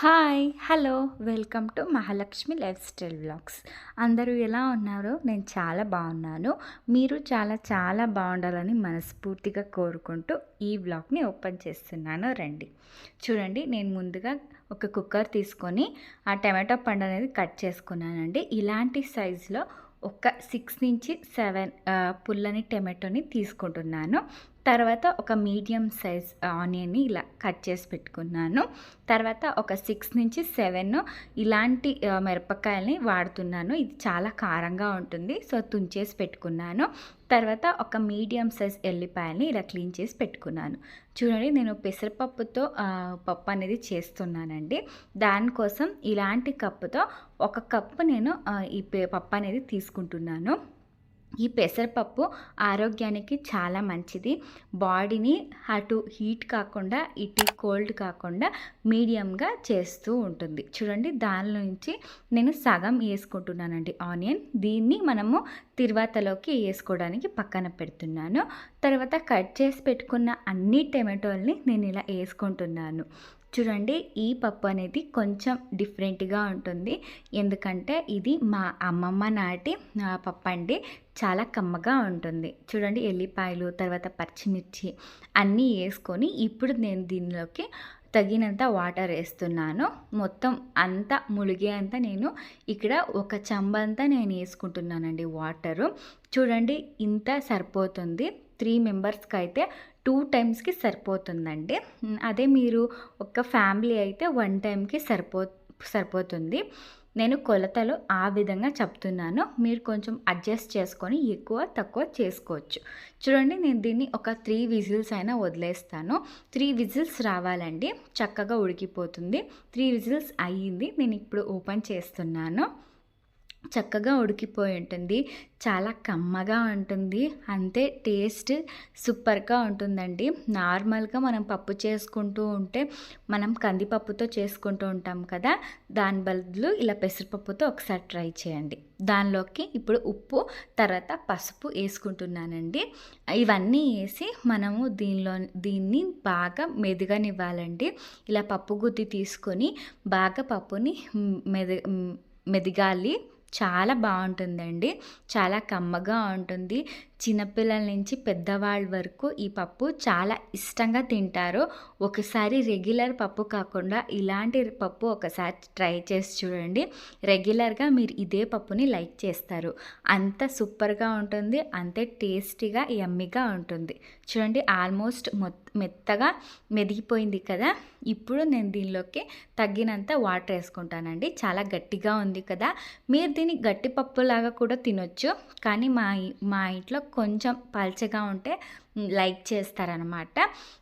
Hi hello welcome to Mahalakshmi lifestyle blogs అందరూ ఎలా ఉన్నారో నేను చాలా బాగున్నాను. మీరు చాలా చాలా బాగుండాలని మనస్ఫూర్తిగా కోరుకుంటూ ఈ వ్లాగ్ని ఓపెన్ చేస్తున్నాను. రండి. చూడండి నేను ముందుగా ఒక కుక్కర్ తీసుకొని ఆ టమాటో పండు అనేది కట్ చేసుకున్నానండి. ఇలాంటి సైజులో ఒక సిక్స్ నుంచి సెవెన్ పుల్లని టమాటోని తీసుకుంటున్నాను. తర్వాత ఒక మీడియం సైజ్ ఆనియన్ని ఇలా కట్ చేసి పెట్టుకున్నాను. తర్వాత ఒక సిక్స్ నుంచి సెవెన్ ఇలాంటి మిరపకాయల్ని వాడుతున్నాను. ఇది చాలా కారంగా ఉంటుంది. సో తుంచేసి పెట్టుకున్నాను. తర్వాత ఒక మీడియం సైజ్ ఎల్లిపాయల్ని ఇలా క్లీన్ చేసి పెట్టుకున్నాను. చూడండి నేను పెసరపప్పుతో పప్పు అనేది చేస్తున్నానండి. దానికోసం ఇలాంటి కప్పుతో ఒక కప్పు నేను ఈ పప్పు అనేది తీసుకుంటున్నాను. ఈ పెసరపప్పు ఆరోగ్యానికి చాలా మంచిది. బాడీని అటు హీట్ కాకుండా ఇటు కోల్డ్ కాకుండా మీడియంగా చేస్తూ ఉంటుంది. చూడండి దాని నుంచి నేను సగం వేసుకుంటున్నానండి ఆనియన్. దీన్ని మనము తిరువాతలోకి వేసుకోవడానికి పక్కన పెడుతున్నాను. తర్వాత కట్ చేసి పెట్టుకున్న అన్ని టమాటోల్ని నేను ఇలా వేసుకుంటున్నాను. చూడండి ఈ పప్పు అనేది కొంచెం డిఫరెంట్గా ఉంటుంది. ఎందుకంటే ఇది మా అమ్మమ్మ నాటి పప్పు అండి. చాలా కమ్మగా ఉంటుంది. చూడండి ఎల్లిపాయలు తర్వాత పచ్చిమిర్చి అన్నీ వేసుకొని ఇప్పుడు నేను దీనిలోకి తగినంత వాటర్ వేస్తున్నాను. మొత్తం అంతా ములిగేంత నేను ఇక్కడ ఒక చెంబంతా నేను వేసుకుంటున్నానండి వాటరు. చూడండి ఇంత సరిపోతుంది. త్రీ మెంబర్స్కి అయితే టూ టైమ్స్కి సరిపోతుందండి. అదే మీరు ఒక ఫ్యామిలీ అయితే వన్ టైంకి సరిపో సరిపోతుంది. నేను కొలతలు ఆ విధంగా చెప్తున్నాను. మీరు కొంచెం అడ్జస్ట్ చేసుకొని ఎక్కువ తక్కువ చేసుకోవచ్చు. చూడండి నేను దీన్ని ఒక త్రీ విజిల్స్ అయినా వదిలేస్తాను. త్రీ విజిల్స్ రావాలండి. చక్కగా ఉడికిపోతుంది. త్రీ విజిల్స్ అయ్యింది. నేను ఇప్పుడు ఓపెన్ చేస్తున్నాను. చక్కగా ఉడికిపోయి ఉంటుంది. చాలా కమ్మగా ఉంటుంది. అంతే టేస్ట్ సూపర్గా ఉంటుందండి. నార్మల్గా మనం పప్పు చేసుకుంటూ ఉంటే మనం కందిపప్పుతో చేసుకుంటూ ఉంటాం కదా దాని బదులు ఇలా పెసరపప్పుతో ఒకసారి ట్రై చేయండి. దానిలోకి ఇప్పుడు ఉప్పు తర్వాత పసుపు వేసుకుంటున్నానండి. ఇవన్నీ వేసి మనము దీనిలో దీన్ని బాగా మెదుగనివ్వాలండి. ఇలా పప్పు గుత్తి తీసుకొని బాగా పప్పుని మెద మెదగాలి. చాలా బాగుంటుందండి. చాలా కమ్మగా ఉంటుంది. చిన్నపిల్లల నుంచి పెద్దవాళ్ళ వరకు ఈ పప్పు చాలా ఇష్టంగా తింటారు. ఒకసారి రెగ్యులర్ పప్పు కాకుండా ఇలాంటి పప్పు ఒకసారి ట్రై చేసి చూడండి. రెగ్యులర్గా మీరు ఇదే పప్పుని లైక్ చేస్తారు. అంత సూపర్గా ఉంటుంది అంతే టేస్టీగా యమ్మీగా ఉంటుంది. చూడండి ఆల్మోస్ట్ మెత్తగా మెదిగిపోయింది కదా? ఇప్పుడు నేను దీనిలోకి తగ్గినంత వాటర్ వేసుకుంటానండి. చాలా గట్టిగా ఉంది కదా? మీరు దీన్ని గట్టి పప్పులాగా కూడా తినొచ్చు. కానీ మా మా ఇంట్లో కొంచెం పల్చగా ఉంటే లైక్ చేస్తారనమాట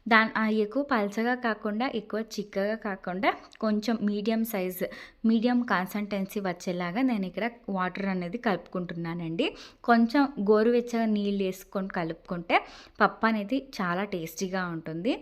దాని ఆ ఎక్కువ పల్చగా కాకుండా ఎక్కువ చిక్కగా కాకుండా కొంచెం మీడియం సైజ్ మీడియం కాన్సంటెన్సీ వచ్చేలాగా నేను ఇక్కడ వాటర్ అనేది కలుపుకుంటున్నానండి. కొంచెం గోరువెచ్చగా నీళ్ళు వేసుకొని కలుపుకుంటే పప్పు అనేది చాలా టేస్టీగా ఉంటుంది.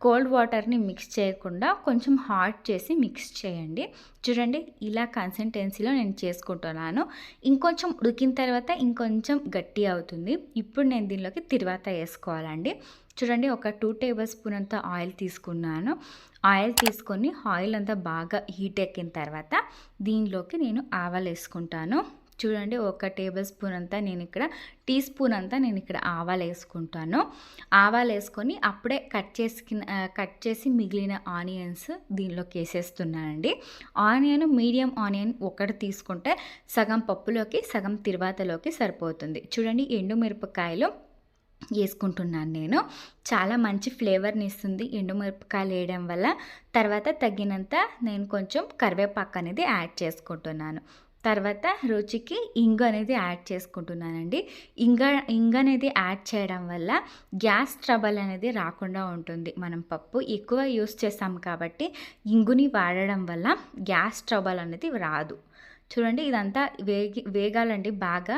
కోల్డ్ వాటర్ని మిక్స్ చేయకుండా కొంచెం హాట్ చేసి మిక్స్ చేయండి. చూడండి ఇలా కన్సిస్టెన్సీలో నేను చేసుకుంటున్నాను. ఇంకొంచెం ఉడికిన తర్వాత ఇంకొంచెం గట్టి అవుతుంది. ఇప్పుడు నేను దీనిలోకి తిరువాత వేసుకోవాలండి. చూడండి ఒక టూ టేబుల్ స్పూన్ అంత ఆయిల్ తీసుకున్నాను. ఆయిల్ తీసుకొని ఆయిల్ అంతా బాగా హీట్ ఎక్కిన తర్వాత దీనిలోకి నేను ఆవాలు వేసుకుంటాను. చూడండి ఒక టేబుల్ స్పూన్ అంతా నేను ఇక్కడ టీ స్పూన్ అంతా నేను ఇక్కడ ఆవాలు వేసుకుంటాను. ఆవాలు వేసుకొని అప్పుడే కట్ చేసి కట్ చేసి మిగిలిన ఆనియన్స్ దీనిలోకి వేసేస్తున్నానండి. ఆనియన్ మీడియం ఆనియన్ ఒకటి తీసుకుంటే సగం పప్పులోకి సగం తిరువాతలోకి సరిపోతుంది. చూడండి ఎండుమిరపకాయలు వేసుకుంటున్నాను నేను. చాలా మంచి ఫ్లేవర్ని ఇస్తుంది. ఎండుమిరపకాయలు వేయడం వల్ల తర్వాత తగినంత నేను కొంచెం కరివేపాకు అనేది యాడ్ చేసుకుంటున్నాను. తర్వాత రుచికి ఇంగు అనేది యాడ్ చేసుకుంటున్నానండి. ఇంగ ఇంగ అనేది యాడ్ చేయడం వల్ల గ్యాస్ ట్రబుల్ అనేది రాకుండా ఉంటుంది. మనం పప్పు ఎక్కువ యూస్ చేస్తాం కాబట్టి ఇంగుని వాడడం వల్ల గ్యాస్ ట్రబుల్ అనేది రాదు. చూడండి ఇదంతా వేగి వేగాలండి బాగా.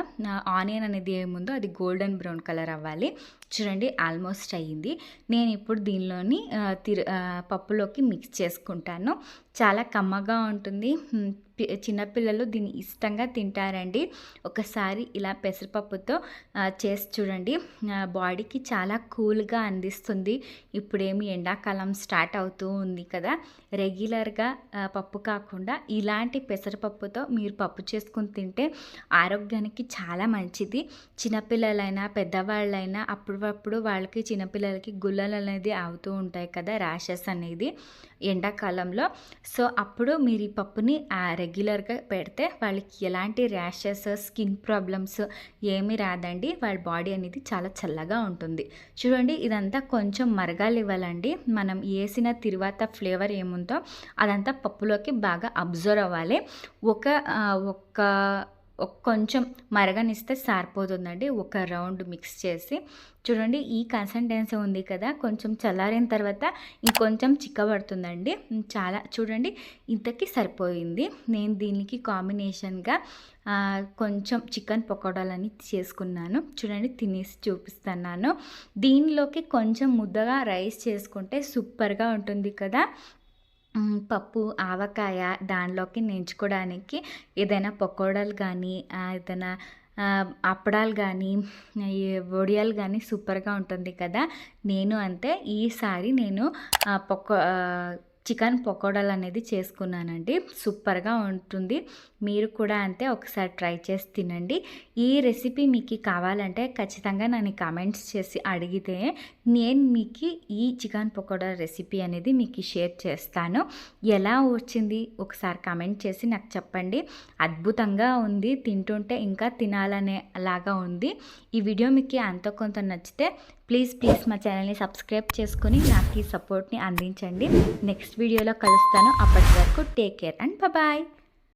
ఆనియన్ అనేది ఏముందో అది గోల్డెన్ బ్రౌన్ కలర్ అవ్వాలి. చూడండి ఆల్మోస్ట్ అయ్యింది. నేను ఇప్పుడు దీనిలోని తిరు పప్పులోకి మిక్స్ చేసుకుంటాను. చాలా కమ్మగా ఉంటుంది. చిన్నపిల్లలు దీన్ని ఇష్టంగా తింటారండి. ఒకసారి ఇలా పెసరపప్పుతో చేసి చూడండి. బాడీకి చాలా కూల్గా అందిస్తుంది. ఇప్పుడేమి ఎండాకాలం స్టార్ట్ అవుతూ ఉంది కదా. రెగ్యులర్గా పప్పు కాకుండా ఇలాంటి పెసరపప్పుతో మీరు పప్పు చేసుకుని తింటే ఆరోగ్యానికి చాలా మంచిది. చిన్నపిల్లలైనా పెద్దవాళ్ళైనా అప్పుడప్పుడు వాళ్ళకి చిన్నపిల్లలకి గుల్లలు అనేది అవుతూ ఉంటాయి కదా ర్యాషెస్ అనేది ఎండాకాలంలో. సో అప్పుడు మీరు ఈ పప్పుని రెగ్యులర్గా పెడితే వాళ్ళకి ఎలాంటి ర్యాషెస్ స్కిన్ ప్రాబ్లమ్స్ ఏమీ రాదండి. వాళ్ళ బాడీ అనేది చాలా చల్లగా ఉంటుంది. చూడండి ఇదంతా కొంచెం మరగాలి ఇవ్వాలండి. మనం వేసిన తర్వాత ఫ్లేవర్ ఏముందో అదంతా పప్పులోకి బాగా అబ్జర్వ్ అవ్వాలి. ఒక ఒక్క ఒక కొంచెం మరగనిస్తే సారిపోతుందండి. ఒక రౌండ్ మిక్స్ చేసి. చూడండి ఈ కన్సిస్టెన్సీ ఉంది కదా కొంచెం చల్లారిన తర్వాత ఇంకొంచెం చిక్కబడుతుందండి. చాలా చూడండి ఇంతకి సరిపోయింది. నేను దీనికి కాంబినేషన్గా కొంచెం చికెన్ పకోడాలని చేసుకున్నాను. చూడండి తినేసి చూపిస్తున్నాను. దీనిలోకి కొంచెం ముద్దగా రైస్ చేసుకుంటే సూపర్గా ఉంటుంది కదా. పప్పు ఆవకాయ దానిలోకి నెంచుకోవడానికి ఏదైనా పకోడాలు కానీ ఏదైనా అప్పడాలు కానీ ఈ వడియాలు కానీ సూపర్గా ఉంటుంది కదా. నేను అంతే ఈసారి నేను పకో చికెన్ పకోడాలు అనేది చేసుకున్నానండి. సూపర్గా ఉంటుంది. మీరు కూడా అంతే ఒకసారి ట్రై చేసి తినండి. ఈ రెసిపీ మీకు కావాలంటే ఖచ్చితంగా నన్ను కామెంట్స్ చేసి అడిగితే నేను మీకు ఈ చికెన్ పకోడా రెసిపీ అనేది మీకు షేర్ చేస్తాను. ఎలా వచ్చింది? ఒకసారి కామెంట్ చేసి నాకు చెప్పండి. అద్భుతంగా ఉంది. తింటుంటే ఇంకా తినాలనే లాగా ఉంది. ఈ వీడియో మీకు అంత కొంత నచ్చితే ప్లీజ్ ప్లీజ్ మా ఛానల్ని సబ్స్క్రైబ్ చేసుకొని నాకు ఈ సపోర్ట్ని అందించండి. నెక్స్ట్ వీడియోలో కలుస్తాను. అప్పటి వరకు టేక్ కేర్ అండ్ బాయ్